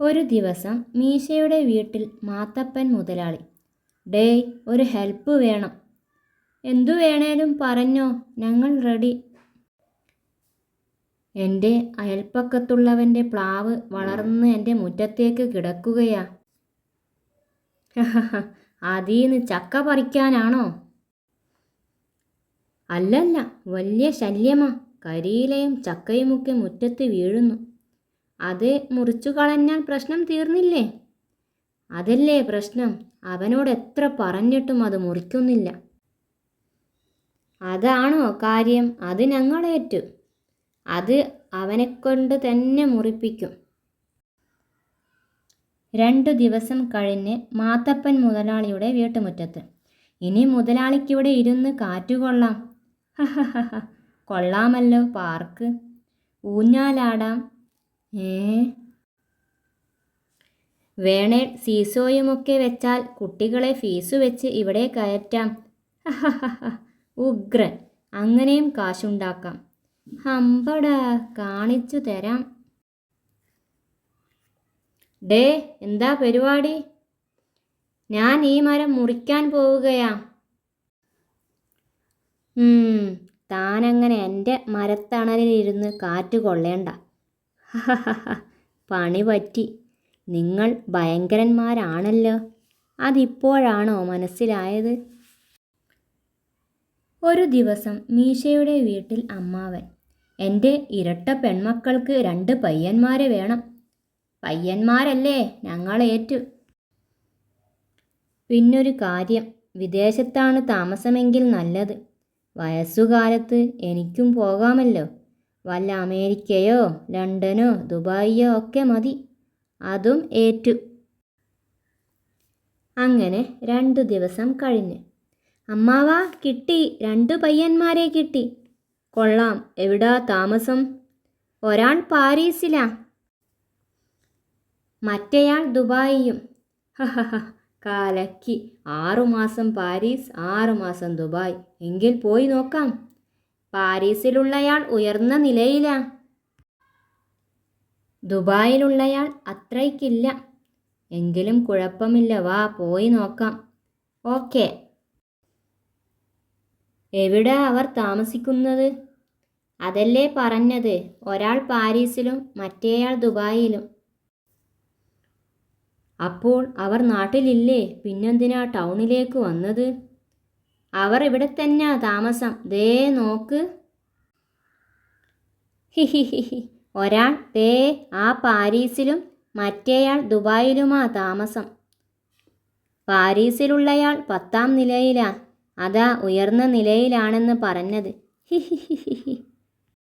ഒരു ദിവസം മീശയുടെ വീട്ടിൽ മാത്തപ്പൻ മുതലാളി ഡേയ് ഒരു ഹെൽപ്പ് വേണം. എന്തു വേണേലും പറഞ്ഞോ ഞങ്ങൾ റെഡി. എന്റെ അയൽപ്പക്കത്തുള്ളവന്റെ പ്ലാവ് വളർന്ന് എന്റെ മുറ്റത്തേക്ക് കിടക്കുകയാ. അതീന്ന് ചക്ക പറിക്കാനാണോ? അല്ലല്ല വലിയ ശല്യമാ. കരിയിലയും ചക്കയുമൊക്കെ മുറ്റത്ത് വീഴുന്നു. അത് മുറിച്ചു കളഞ്ഞാൽ പ്രശ്നം തീർന്നില്ലേ? അതല്ലേ പ്രശ്നം? അവനോട് എത്ര പറഞ്ഞിട്ടും അത് മുറിക്കുന്നില്ല. അതാണോ കാര്യം? അത് ഞങ്ങളേറ്റു. അത് അവനെക്കൊണ്ട് തന്നെ മുറിപ്പിക്കും. രണ്ടു ദിവസം കഴിഞ്ഞ് മാത്തപ്പൻ മുതലാളിയുടെ വീട്ടുമുറ്റത്ത്. ഇനി മുതലാളിക്കിവിടെ ഇരുന്ന് കാറ്റുകൊള്ളാം. കൊള്ളാമല്ലോ പാർക്ക്. ഊഞ്ഞാലാടാം. ഏ? വേണേ സീസോയുമൊക്കെ വെച്ചാൽ കുട്ടികളെ ഫീസ് വെച്ച് ഇവിടെ കയറ്റാം. ഉഗ്രൻ. അങ്ങനെയും കാശുണ്ടാക്കാം. ഹമ്പട കാണിച്ചു തരാം. ഡേ എന്താ പരിപാടി? ഞാൻ ഈ മരം മുറിക്കാൻ പോവുകയാ. താനങ്ങനെ എന്റെ മരത്തണലിലിരുന്ന് കാറ്റ് കൊള്ളേണ്ട. പണി പറ്റി. നിങ്ങൾ ഭയങ്കരന്മാരാണല്ലോ. അതിപ്പോഴാണോ മനസ്സിലായത്? ഒരു ദിവസം മീശയുടെ വീട്ടിൽ അമ്മാവൻ എന്റെ ഇരട്ട പെൺമക്കൾക്ക് രണ്ട് പയ്യന്മാരെ വേണം. പയ്യന്മാരല്ലേ ഞങ്ങളേറ്റു പിന്നൊരു കാര്യം വിദേശത്താണ് താമസമെങ്കിൽ നല്ലത്. വയസ്സുകാലത്ത് എനിക്കും പോകാമല്ലോ. വല്ല അമേരിക്കയോ ലണ്ടനോ ദുബായിയോ ഒക്കെ മതി. അതും ഏറ്റു. അങ്ങനെ രണ്ടു ദിവസം കഴിഞ്ഞ്. അമ്മാവ കിട്ടി. രണ്ട് പയ്യന്മാരെ കിട്ടി. കൊള്ളാം. എവിടാ താമസം? ഒരാൾ പാരീസിലാ. മറ്റേയാൾ ദുബായിയും. കാലക്കി. ആറുമാസം പാരീസ് ആറുമാസം ദുബായ്. എങ്കിൽ പോയി നോക്കാം. പാരീസിലുള്ളയാൾ ഉയർന്ന നിലയിലാ. ദുബായിലുള്ളയാൾ അത്രയ്ക്കില്ല. എങ്കിലും കുഴപ്പമില്ല. വാ പോയി നോക്കാം. ഓക്കെ. എവിടെ അവർ താമസിക്കുന്നത്? അതല്ലേ പറഞ്ഞത്. ഒരാൾ പാരീസിലും മറ്റേയാൾ ദുബായിലും. അപ്പോൾ അവർ നാട്ടിലില്ലേ? പിന്നെന്തിനാ ടൗണിലേക്ക് വന്നത്? അവർ ഇവിടെ തന്നെയാ താമസം. ദേ നോക്ക്. ഒരാൾ ദേ ആ പാരീസിലും മറ്റേയാൾ ദുബായിലുമാ താമസം. പാരീസിലുള്ളയാൾ പത്താം നിലയിലാ. അതാ ഉയർന്ന നിലയിലാണെന്ന് പറഞ്ഞത്. ഹിഹിഹിഹി